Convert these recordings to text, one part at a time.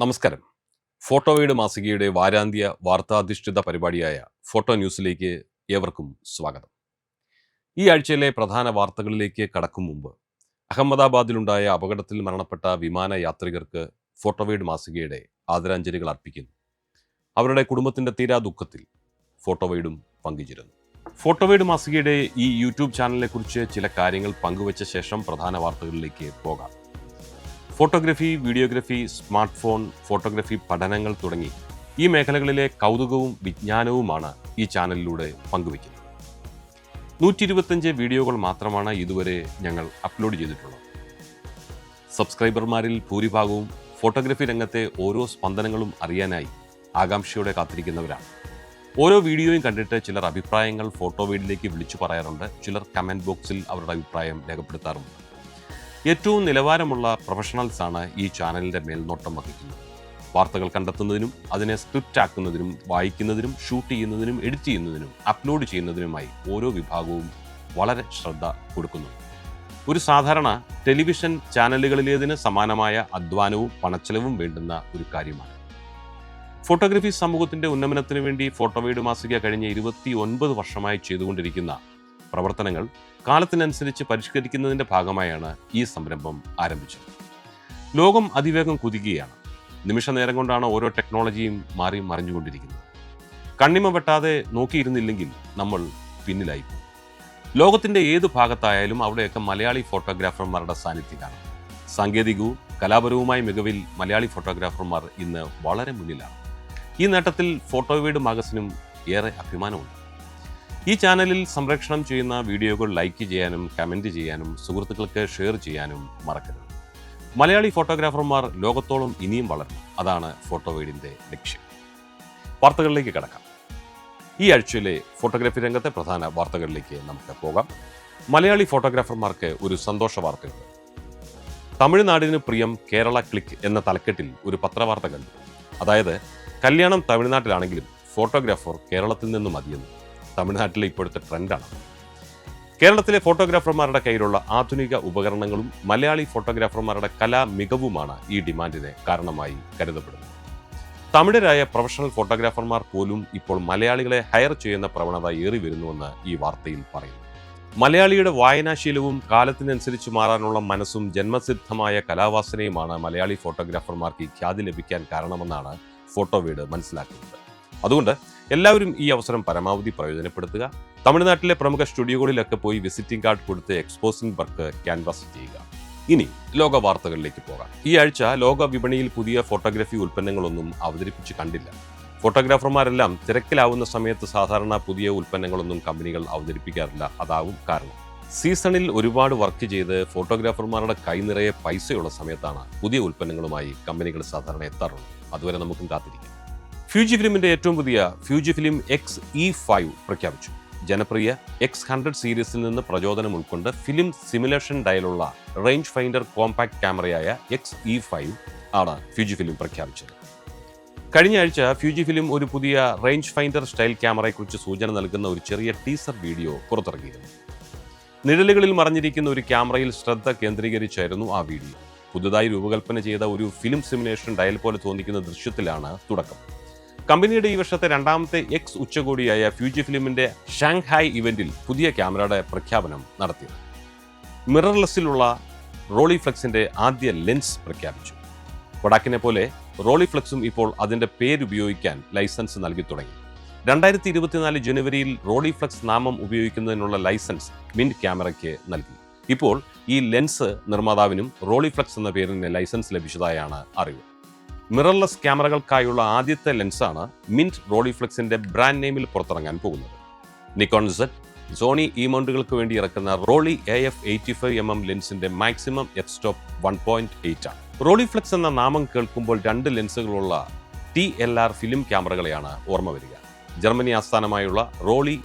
നമസ്കാരം. ഫോട്ടോ ഫോട്ടോവീട് മാസികയുടെ വാരാന്ത്യ വാർത്താധിഷ്ഠിത പരിപാടിയായ ഫോട്ടോ ന്യൂസിലേക്ക് ഏവർക്കും സ്വാഗതം. ഈ ആഴ്ചയിലെ പ്രധാന വാർത്തകളിലേക്ക് കടക്കും മുമ്പ് അഹമ്മദാബാദിലുണ്ടായ അപകടത്തിൽ മരണപ്പെട്ട വിമാന യാത്രികർക്ക് ഫോട്ടോവീട് മാസികയുടെ ആദരാഞ്ജലികൾ അർപ്പിക്കുന്നു. അവരുടെ കുടുംബത്തിന്റെ തീരാ ദുഃഖത്തിൽ ഫോട്ടോവീടും പങ്കുചേരുന്നു. ഫോട്ടോവീട് മാസികയുടെ ഈ യൂട്യൂബ് ചാനലിനെ കുറിച്ച് ചില കാര്യങ്ങൾ പങ്കുവച്ച ശേഷം പ്രധാന വാർത്തകളിലേക്ക് പോകാം. Photography videography smart phone photography പഠനങ്ങൾ തുടങ്ങി ഈ മേഖലകളിലെ കൗതുകവും വിജ്ഞാനവുമാണ് ഈ ചാനലിലൂടെ പങ്കുവയ്ക്കുന്നത്. നൂറ്റി ഇരുപത്തഞ്ച് വീഡിയോകൾ മാത്രമാണ് ഇതുവരെ ഞങ്ങൾ അപ്ലോഡ് ചെയ്തിട്ടുള്ളത്. സബ്സ്ക്രൈബർമാരിൽ ഭൂരിഭാഗവും ഫോട്ടോഗ്രഫി രംഗത്തെ ഓരോ സ്പന്ദനങ്ങളും അറിയാനായി ആകാംക്ഷയോടെ കാത്തിരിക്കുന്നവരാണ്. ഓരോ വീഡിയോയും കണ്ടിട്ട് ചിലർ അഭിപ്രായങ്ങൾ ഫോട്ടോ വീഡിലേക്ക് വിളിച്ചു പറയാറുണ്ട്. ചിലർ കമന്റ് ബോക്സിൽ അവരുടെ അഭിപ്രായം രേഖപ്പെടുത്താറുണ്ട് ഏറ്റവും നിലവാരമുള്ള പ്രൊഫഷണൽസാണ് ഈ ചാനലിന്റെ മേൽനോട്ടം വഹിക്കുന്നത്. വാർത്തകൾ കണ്ടെത്തുന്നതിനും അതിനെ സ്ക്രിപ്റ്റ് ആക്കുന്നതിനും വായിക്കുന്നതിനും ഷൂട്ട് ചെയ്യുന്നതിനും എഡിറ്റ് ചെയ്യുന്നതിനും അപ്ലോഡ് ചെയ്യുന്നതിനുമായി ഓരോ വിഭാഗവും വളരെ ശ്രദ്ധ കൊടുക്കുന്നു. ഒരു സാധാരണ ടെലിവിഷൻ ചാനലുകളിലേതിന് സമാനമായ അധ്വാനവും പണച്ചെലവും വേണ്ടുന്ന ഒരു കാര്യമാണ്. ഫോട്ടോഗ്രഫി സമൂഹത്തിന്റെ ഉന്നമനത്തിന് വേണ്ടി ഫോട്ടോവൈഡ് മാസിക കഴിഞ്ഞ ഇരുപത്തി ഒൻപത് വർഷമായി ചെയ്തുകൊണ്ടിരിക്കുന്ന പ്രവർത്തനങ്ങൾ കാലത്തിനനുസരിച്ച് പരിഷ്കരിക്കുന്നതിന്റെ ഭാഗമായാണ് ഈ സംരംഭം ആരംഭിച്ചത്. ലോകം അതിവേഗം കുതിക്കുകയാണ്. നിമിഷ നേരം കൊണ്ടാണ് ഓരോ ടെക്നോളജിയും മാറി മറിഞ്ഞുകൊണ്ടിരിക്കുന്നത്. കണ്ണിമ വെട്ടാതെ നോക്കിയിരുന്നില്ലെങ്കിൽ നമ്മൾ പിന്നിലായി പോകും ലോകത്തിന്റെ ഏത് ഭാഗത്തായാലും അവിടെയൊക്കെ മലയാളി ഫോട്ടോഗ്രാഫർമാരുടെ സാന്നിധ്യമാണ് സാങ്കേതികവും കലാപരവുമായ മികവിൽ മലയാളി ഫോട്ടോഗ്രാഫർമാർ ഇന്ന് വളരെ മുന്നിലാണ്. ഈ നേട്ടത്തിൽ ഫോട്ടോവീഡ് മാഗസിനും ഏറെ അഭിമാനമുണ്ട്. ഈ ചാനലിൽ സംരക്ഷണം ചെയ്യുന്ന വീഡിയോകൾ ലൈക്ക് ചെയ്യാനും കമന്റ് ചെയ്യാനും സുഹൃത്തുക്കൾക്ക് ഷെയർ ചെയ്യാനും മറക്കരുത്. മലയാളി ഫോട്ടോഗ്രാഫർമാർ ലോകത്തോളം ഇനിയും വളരണം അതാണ് ഫോട്ടോ ഫോട്ടോവീഡിന്റെ ലക്ഷ്യം. വാർത്തകളിലേക്ക് കടക്കാം. ഈ ആഴ്ചയിലെ ഫോട്ടോഗ്രാഫി രംഗത്തെ പ്രധാന വാർത്തകളിലേക്ക് നമുക്ക് പോകാം. മലയാളി ഫോട്ടോഗ്രാഫർമാർക്ക് ഒരു സന്തോഷ വാർത്തയുണ്ട്. തമിഴ്നാടിന് പ്രിയം കേരള ക്ലിക്ക് എന്ന തലക്കെട്ടിൽ ഒരു പത്രവാർത്ത കണ്ടു. അതായത് കല്യാണം തമിഴ്നാട്ടിലാണെങ്കിലും ഫോട്ടോഗ്രാഫർ കേരളത്തിൽ നിന്ന് മതിയെന്ന്. തമിഴ്നാട്ടിലെ ഇപ്പോഴത്തെ ട്രെൻഡാണ്. കേരളത്തിലെ ഫോട്ടോഗ്രാഫർമാരുടെ കയ്യിലുള്ള ആധുനിക ഉപകരണങ്ങളും മലയാളി ഫോട്ടോഗ്രാഫർമാരുടെ കലാ മികവുമാണ് ഈ ഡിമാൻഡിന് കാരണമായി കരുതപ്പെടുന്നത്. തമിഴരായ പ്രൊഫഷണൽ ഫോട്ടോഗ്രാഫർമാർ പോലും ഇപ്പോൾ മലയാളികളെ ഹയർ ചെയ്യുന്ന പ്രവണത ഏറി വരുന്നുവെന്ന് ഈ വാർത്തയിൽ പറയുന്നു. മലയാളിയുടെ വായനാശീലവും കാലത്തിനനുസരിച്ച് മാറാനുള്ള മനസ്സും ജന്മസിദ്ധമായ കലാവാസനയുമാണ് മലയാളി ഫോട്ടോഗ്രാഫർമാർക്ക് ഖ്യാതി ലഭിക്കാൻ കാരണമെന്നാണ് ഫോട്ടോവീട് മനസ്സിലാക്കുന്നത്. അതുകൊണ്ട് എല്ലാവരും ഈ അവസരം പരമാവധി പ്രയോജനപ്പെടുത്തുക. തമിഴ്നാട്ടിലെ പ്രമുഖ സ്റ്റുഡിയോകളിലൊക്കെ പോയി വിസിറ്റിംഗ് കാർഡ് കൊടുത്ത് എക്സ്പോസിംഗ് വർക്ക് ക്യാൻവാസ് ചെയ്യുക. ഇനി ലോക വാർത്തകളിലേക്ക് പോകാം. ഈ ആഴ്ച ലോക വിപണിയിൽ പുതിയ ഫോട്ടോഗ്രാഫി ഉൽപ്പന്നങ്ങളൊന്നും അവതരിപ്പിച്ച് കണ്ടില്ല. ഫോട്ടോഗ്രാഫർമാരെല്ലാം തിരക്കിലാവുന്ന സമയത്ത് സാധാരണ പുതിയ ഉൽപ്പന്നങ്ങളൊന്നും കമ്പനികൾ അവതരിപ്പിക്കാറില്ല. അതാവും കാരണം. സീസണിൽ ഒരുപാട് വർക്ക് ചെയ്ത് ഫോട്ടോഗ്രാഫർമാരുടെ കൈനിറയെ പൈസയുള്ള സമയത്താണ് പുതിയ ഉൽപ്പന്നങ്ങളുമായി കമ്പനികൾ സാധാരണ എത്താറുള്ളത്. അതുവരെ നമുക്കും കാത്തിരിക്കാം. ഫ്യൂജി ഫിലിമിന്റെ ഏറ്റവും പുതിയ Fuji film X E five പ്രഖ്യാപിച്ചു. ജനപ്രിയ എക്സ് ഹൺഡ്രഡ് സീരീസിൽ നിന്ന് പ്രചോദനം ഉൾക്കൊണ്ട് ഫിലിം സിമുലേഷൻ ഡയലുള്ള റേഞ്ച് ഫൈൻഡർ കോമ്പാക്ട് ക്യാമറയായ എക്സ് ഇ ഫൈവ് ആണ് ഫ്യൂജി ഫിലിം പ്രഖ്യാപിച്ചത്. കഴിഞ്ഞ ആഴ്ച ഫ്യൂജി ഫിലിം ഒരു പുതിയ റേഞ്ച് ഫൈൻഡർ സ്റ്റൈൽ ക്യാമറയെക്കുറിച്ച് സൂചന നൽകുന്ന ഒരു ചെറിയ ടീസർ വീഡിയോ പുറത്തിറങ്ങിയിരുന്നു. നിഴലുകളിൽ മറഞ്ഞിരിക്കുന്ന ഒരു ക്യാമറയിൽ ശ്രദ്ധ കേന്ദ്രീകരിച്ചായിരുന്നു ആ വീഡിയോ പുതുതായി രൂപകൽപ്പന ചെയ്ത ഒരു ഫിലിം സിമുലേഷൻ ഡയൽ പോലെ തോന്നിക്കുന്ന ദൃശ്യത്തിലാണ് തുടക്കം. കമ്പനിയുടെ ഈ വർഷത്തെ രണ്ടാമത്തെ എക്സ് ഉച്ചകോടിയായ ഫ്യൂജി ഫിലിമിന്റെ ഷാങ്ഹായ് ഇവന്റിൽ പുതിയ ക്യാമറയുടെ പ്രഖ്യാപനം നടത്തിയത്. മിറർലെസ്സിലുള്ള റോളി ഫ്ലെക്സിന്റെ ആദ്യ ലെൻസ് പ്രഖ്യാപിച്ചു. കൊടാക്കിനെ പോലെ റോളി ഫ്ലെക്സും ഇപ്പോൾ അതിന്റെ പേരുപയോഗിക്കാൻ ലൈസൻസ് നൽകി തുടങ്ങി. രണ്ടായിരത്തി ഇരുപത്തിനാല് ജനുവരിയിൽ റോളി ഫ്ലെക്സ് നാമം ഉപയോഗിക്കുന്നതിനുള്ള ലൈസൻസ് മിന്റ് ക്യാമറയ്ക്ക് നൽകി. ഇപ്പോൾ ഈ ലെൻസ് നിർമ്മാതാവിനും റോളി ഫ്ലെക്സ് എന്ന പേരിന് ലൈസൻസ് ലഭിച്ചതായാണ് അറിവ്. മിറർലെസ് ക്യാമറകൾക്കായുള്ള ആദ്യത്തെ ലെൻസാണ് മിന്റ് റോളിഫ്ലെക്സിന്റെ ബ്രാൻഡ് നെയിമിൽ പുറത്തിറങ്ങാൻ പോകുന്നത്. നിക്കോൺ സെറ്റ് സോണി ഇ മൗണ്ടുകൾക്ക് വേണ്ടി ഇറക്കുന്ന Rollei A F eighty five M M ലെൻസിന്റെ maximum F stop one point eight ആണ്. റോളിഫ്ലെക്സ് എന്ന നാമം കേൾക്കുമ്പോൾ രണ്ട് ലെൻസുകളുള്ള ടി എൽ ആർ ഫിലിം ക്യാമറകളെയാണ് ഓർമ്മ വരിക. ജർമ്മനി ആസ്ഥാനമായുള്ള Rollei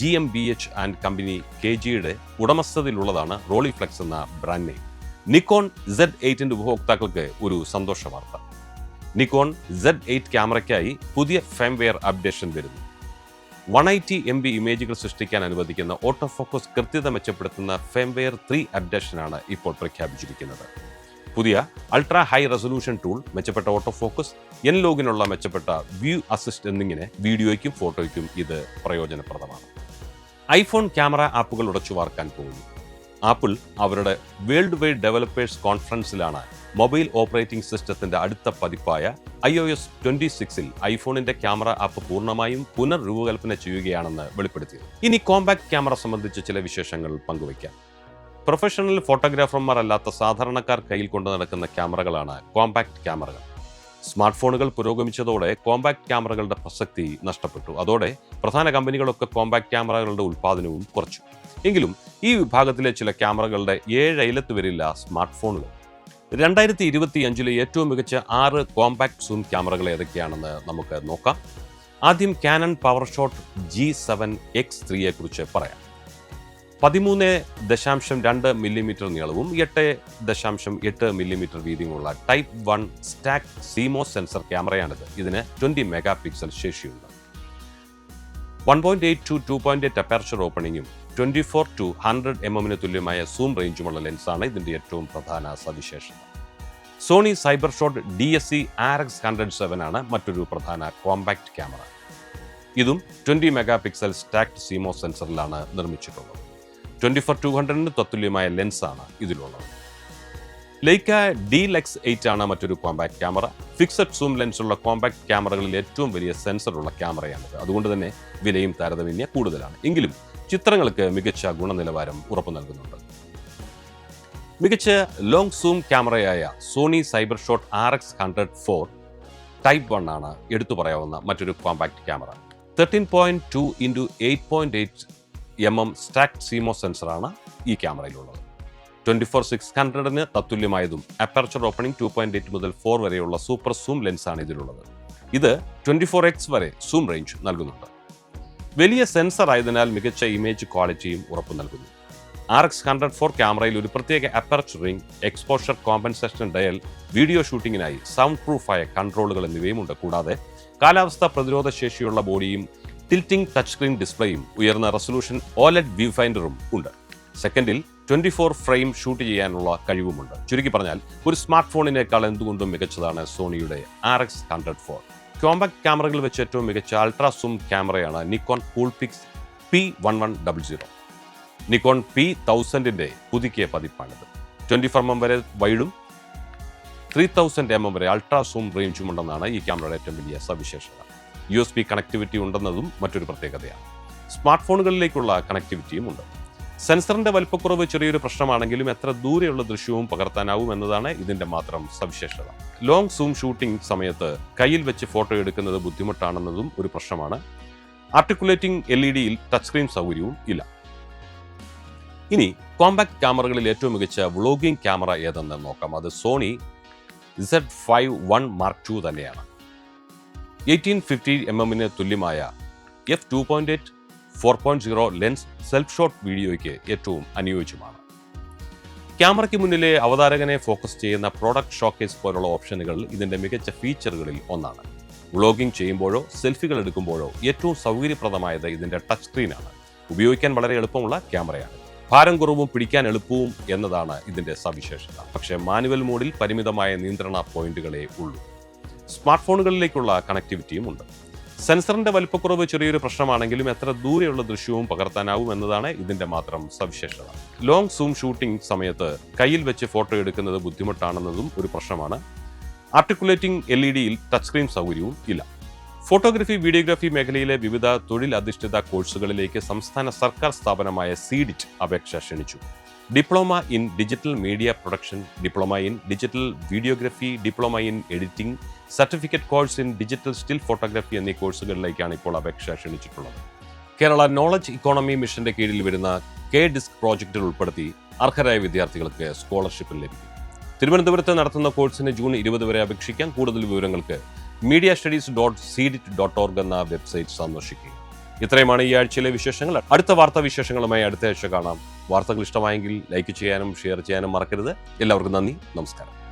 G M B H and company K ജിയുടെ ഉടമസ്ഥതയിലുള്ളതാണ് റോളിഫ്ലെക്സ് എന്ന ബ്രാൻഡ് നെയിം നിക്കോൺ സെഡ് എയ്റ്റിന്റെ ഉപഭോക്താക്കൾക്ക് ഒരു സന്തോഷ വാർത്ത. നിക്കോൺ സെഡ് എയ്റ്റ് ക്യാമറയ്ക്കായി പുതിയ ഫേംവെയർ അപ്ഡേഷൻ വരുന്നു. വൺ എയ്റ്റി എം ബി ഇമേജുകൾ സൃഷ്ടിക്കാൻ അനുവദിക്കുന്ന ഓട്ടോ ഫോക്കസ് കൃത്യത മെച്ചപ്പെടുത്തുന്ന ഫേംവെയർ ത്രീ അപ്ഡേഷനാണ് ഇപ്പോൾ പ്രഖ്യാപിച്ചിരിക്കുന്നത്. പുതിയ അൾട്രാ ഹൈ റെസൊല്യൂഷൻ ടൂൾ മെച്ചപ്പെട്ട ഓട്ടോ ഫോക്കസ് എൻ ലോഗിനുള്ള മെച്ചപ്പെട്ട വ്യൂ അസിസ്റ്റ് എന്നിങ്ങനെ വീഡിയോയ്ക്കും ഫോട്ടോയ്ക്കും ഇത് പ്രയോജനപ്രദമാണ്. ഐഫോൺ ക്യാമറ ആപ്പുകൾ ഉടച്ചു വാർക്കാൻ പോകുന്നു. ആപ്പിൾ അവരുടെ വേൾഡ് വൈഡ് ഡെവലപ്പേഴ്സ് കോൺഫറൻസിലാണ് മൊബൈൽ ഓപ്പറേറ്റിംഗ് സിസ്റ്റത്തിന്റെ അടുത്ത പതിപ്പായ ഐ ഒ എസ് ട്വന്റി സിക്സിൽ ഐഫോണിന്റെ ക്യാമറ ആപ്പ് പൂർണമായും പുനർരൂപകൽപ്പന ചെയ്യുകയാണെന്ന് വെളിപ്പെടുത്തിയത് ഇനി കോമ്പാക്ട് ക്യാമറ സംബന്ധിച്ച് ചില വിശേഷങ്ങൾ പങ്കുവയ്ക്കാം. പ്രൊഫഷണൽ ഫോട്ടോഗ്രാഫർമാർ അല്ലാത്ത സാധാരണക്കാർ കയ്യിൽ കൊണ്ടു നടക്കുന്ന ക്യാമറകളാണ് കോമ്പാക്ട് ക്യാമറകൾ. സ്മാർട്ട് ഫോണുകൾ പുരോഗമിച്ചതോടെ കോമ്പാക്ട് ക്യാമറകളുടെ പ്രസക്തി നഷ്ടപ്പെട്ടു. അതോടെ പ്രധാന കമ്പനികളൊക്കെ കോമ്പാക്ട് ക്യാമറകളുടെ ഉൽപ്പാദനവും കുറച്ചു. എങ്കിലും ഈ വിഭാഗത്തിലെ ചില ക്യാമറകളുടെ ഏഴ് അയലത്ത് വരില്ല സ്മാർട്ട് ഫോണുകൾ രണ്ടായിരത്തി ഇരുപത്തി അഞ്ചിലെ ഏറ്റവും മികച്ച ആറ് കോമ്പാക്ട് സൂം ക്യാമറകൾ ഏതൊക്കെയാണെന്ന് നമുക്ക് നോക്കാം. ആദ്യം Canon power shot G seven X ത്രീയെ കുറിച്ച് പറയാം. പതിമൂന്ന് ദശാംശം രണ്ട് മില്ലിമീറ്റർ നീളവും എട്ട് ദശാംശം എട്ട് millimetre വീതിയുമുള്ള type one stack CMOS sensor ക്യാമറയാണിത്. ഇതിന് ട്വന്റി മെഗാ പിക്സൽ ശേഷിയുണ്ട്. One point eight to two point eight aperture ഓപ്പണിംഗും twenty four to hundred M എമ്മിന് തുല്യമായ സൂം റേഞ്ചുമുള്ള ലെൻസാണ് ഇതിന്റെ ഏറ്റവും പ്രധാന സവിശേഷത. Sony cyber shot D S C R X hundred seven ആണ് മറ്റൊരു പ്രധാന കോമ്പാക്ട് ക്യാമറ. ഇതും twenty mega pixel stacked CMOS സെൻസറിലാണ് നിർമ്മിച്ചിട്ടുള്ളത്. ട്വന്റി ഫോർ ടു ഹൺഡ്രഡിന് തത്തുല്യമായ ലെൻസാണ് ഇതിലുള്ളത്. ലൈക്ക ഡി ലെക്സ് എയ്റ്റ് ആണ് മറ്റൊരു കോമ്പാക്ട് ക്യാമറ. ഫിക്സഡ് സൂം ലെൻസുള്ള കോമ്പാക്ട് ക്യാമറകളിൽ ഏറ്റവും വലിയ സെൻസറുള്ള ക്യാമറയാണിത്. അതുകൊണ്ട് തന്നെ വിലയും താരതമ്യ കൂടുതലാണ്. എങ്കിലും ചിത്രങ്ങൾക്ക് മികച്ച ഗുണനിലവാരം ഉറപ്പു നൽകുന്നുണ്ട്. മികച്ച long zoom ക്യാമറയായ Sony cyber shot R X hundred four type one ആണ് എടുത്തു പറയാവുന്ന മറ്റൊരു compact camera thirteen point two into eight point eight M M stacked CMOS സെൻസറാണ് ഈ ക്യാമറയിലുള്ളത്. ട്വന്റി ഫോർ സിക്സ് ഹൺഡ്രഡിന് തത്തുല്യമായതും aperture opening two point eight മുതൽ four വരെയുള്ള super zoom ലെൻസാണ് ഇതിലുള്ളത്. ഇത് ട്വന്റി ഫോർ എക്സ് വരെ സൂം റേഞ്ച് നൽകുന്നുണ്ട്. വലിയ സെൻസർ ആയതിനാൽ മികച്ച ഇമേജ് ക്വാളിറ്റിയും ഉറപ്പു നൽകുന്നു. ആർ എക്സ് ഹൺഡ്രഡ് ഫോർ ക്യാമറയിൽ ഒരു പ്രത്യേക aperture ring exposure compensation dial video ഷൂട്ടിങ്ങിനായി sound പ്രൂഫായ കൺട്രോളുകൾ എന്നിവയുമുണ്ട്. കൂടാതെ കാലാവസ്ഥ പ്രതിരോധ ശേഷിയുള്ള ബോഡിയും ടിൽറ്റിംഗ് ടച്ച് സ്ക്രീൻ ഡിസ്പ്ലേയും ഉയർന്ന റെസൊല്യൂഷൻ ഓലറ്റ് വ്യൂ ഫൈൻഡറും ഉണ്ട്. സെക്കൻഡിൽ ട്വന്റി ഫോർ ഫ്രെയിം ഷൂട്ട് ചെയ്യാനുള്ള കഴിവുമുണ്ട്. ചുരുക്കി പറഞ്ഞാൽ ഒരു സ്മാർട്ട് ഫോണിനേക്കാൾ എന്തുകൊണ്ടും മികച്ചതാണ് സോണിയുടെ R X hundred four compact ക്യാമറകളിൽ വെച്ച് ഏറ്റവും മികച്ച അൾട്രാ സൂം ക്യാമറയാണ് Nikon Coolpix P one one double zero. Nikon P തൗസൻഡിന്റെ പുതുക്കിയ പതിപ്പാണിത്. ട്വന്റി ഫോർ എം വരെ വൈഡും ത്രീ തൗസൻഡ് എം എം വരെ അൾട്രാ സൂം റേഞ്ചും ഉണ്ടെന്നാണ് ഈ ക്യാമറയുടെ ഏറ്റവും വലിയ സവിശേഷത. യു എസ് ബി കണക്ടിവിറ്റി ഉണ്ടെന്നതും മറ്റൊരു പ്രത്യേകതയാണ്. സ്മാർട്ട് ഫോണുകളിലേക്കുള്ള കണക്ടിവിറ്റിയും ഉണ്ട്. സെൻസറിന്റെ വലിപ്പക്കുറവ് ചെറിയൊരു പ്രശ്നമാണെങ്കിലും എത്ര ദൂരെയുള്ള ദൃശ്യവും പകർത്താനാവും എന്നതാണ് ഇതിന്റെ മാത്രം സവിശേഷത. ലോങ് സൂം ഷൂട്ടിംഗ് സമയത്ത് കയ്യിൽ വെച്ച് ഫോട്ടോ എടുക്കുന്നത് ബുദ്ധിമുട്ടാണെന്നതും ഒരു പ്രശ്നമാണ്. ആർട്ടിക്കുലേറ്റിംഗ് എൽ ഇ ഡിയിൽ ടച്ച് സ്ക്രീൻ സൗകര്യവും ഇല്ല. ഇനി കോമ്പാക്ട് ക്യാമറകളിൽ ഏറ്റവും മികച്ച വ്ളോഗിംഗ് ക്യാമറ ഏതെന്ന് നോക്കാം. അത് Sony Z five one mark two തന്നെയാണ്. എയ്റ്റീൻ ഫിഫ്റ്റി എം എമ്മിന് തുല്യമായ F two point eight four point zero lens self shot വീഡിയോയ്ക്ക് ഏറ്റവും അനുയോജ്യമാണ്. ക്യാമറയ്ക്ക് മുന്നിലെ അവതാരകനെ ഫോക്കസ് ചെയ്യുന്ന പ്രോഡക്റ്റ് ഷോക്കേസ് പോലുള്ള ഓപ്ഷനുകൾ ഇതിന്റെ മികച്ച ഫീച്ചറുകളിൽ ഒന്നാണ്. വ്ളോഗിംഗ് ചെയ്യുമ്പോഴോ സെൽഫികൾ എടുക്കുമ്പോഴോ ഏറ്റവും സൗകര്യപ്രദമായത് ഇതിന്റെ ടച്ച് സ്ക്രീനാണ്. ഉപയോഗിക്കാൻ വളരെ എളുപ്പമുള്ള ക്യാമറയാണ്. ഭാരം കുറവും പിടിക്കാൻ എളുപ്പവും എന്നതാണ് ഇതിന്റെ സവിശേഷത. പക്ഷേ മാനുവൽ മോഡിൽ പരിമിതമായ നിയന്ത്രണ പോയിന്റുകളേ ഉള്ളൂ. സ്മാർട്ട് ഫോണുകളിലേക്കുള്ള കണക്ടിവിറ്റിയും ഉണ്ട്. സെൻസറിന്റെ വലിപ്പക്കുറവ് ചെറിയൊരു പ്രശ്നമാണെങ്കിലും എത്ര ദൂരെയുള്ള ദൃശ്യവും പകർത്താനാവും എന്നതാണ് ഇതിന്റെ മാത്രം സവിശേഷത. ലോങ് സൂം ഷൂട്ടിംഗ് സമയത്ത് കയ്യിൽ വെച്ച് ഫോട്ടോ എടുക്കുന്നത് ബുദ്ധിമുട്ടാണെന്നതും ഒരു പ്രശ്നമാണ്. ആർട്ടിക്കുലേറ്റിംഗ് എൽ ഇ ഡിയിൽ ടച്ച് സ്ക്രീൻ സൗകര്യവും ഇല്ല. ഫോട്ടോഗ്രഫി വീഡിയോഗ്രാഫി മേഖലയിലെ വിവിധ തൊഴിൽ അധിഷ്ഠിത കോഴ്സുകളിലേക്ക് സംസ്ഥാന സർക്കാർ സ്ഥാപനമായ സീഡിറ്റ് അപേക്ഷ ക്ഷണിച്ചു. Diploma in digital media production diploma in digital videography diploma in editing certificate course in digital still photography എന്നീ കോഴ്സുകളിലേക്കാണ് ഇപ്പോൾ അപേക്ഷ ക്ഷണിച്ചിട്ടുള്ളത്. കേരള നോളജ് ഇക്കോണമി മിഷന്റെ കീഴിൽ വരുന്ന കെ ഡിസ്ക് പ്രോജക്റ്റിൽ ഉൾപ്പെടുത്തി അർഹരായ വിദ്യാർത്ഥികൾക്ക് സ്കോളർഷിപ്പ് ലഭിക്കും. തിരുവനന്തപുരത്ത് നടത്തുന്ന കോഴ്സിന് ജൂൺ ഇരുപത് വരെ അപേക്ഷിക്കാൻ കൂടുതൽ വിവരങ്ങൾക്ക് media studies dot CDIT dot org എന്ന വെബ്സൈറ്റ് സന്ദർശിക്കുക. ഇത്രയുമാണ് ഈ ആഴ്ചയിലെ വിശേഷങ്ങൾ. അടുത്ത വാർത്താ വിശേഷങ്ങളുമായി അടുത്ത ആഴ്ച കാണാം. വാർത്തകൾ ഇഷ്ടമായെങ്കിൽ ലൈക്ക് ചെയ്യാനും ഷെയർ ചെയ്യാനും മറക്കരുത്. എല്ലാവർക്കും നന്ദി. നമസ്കാരം.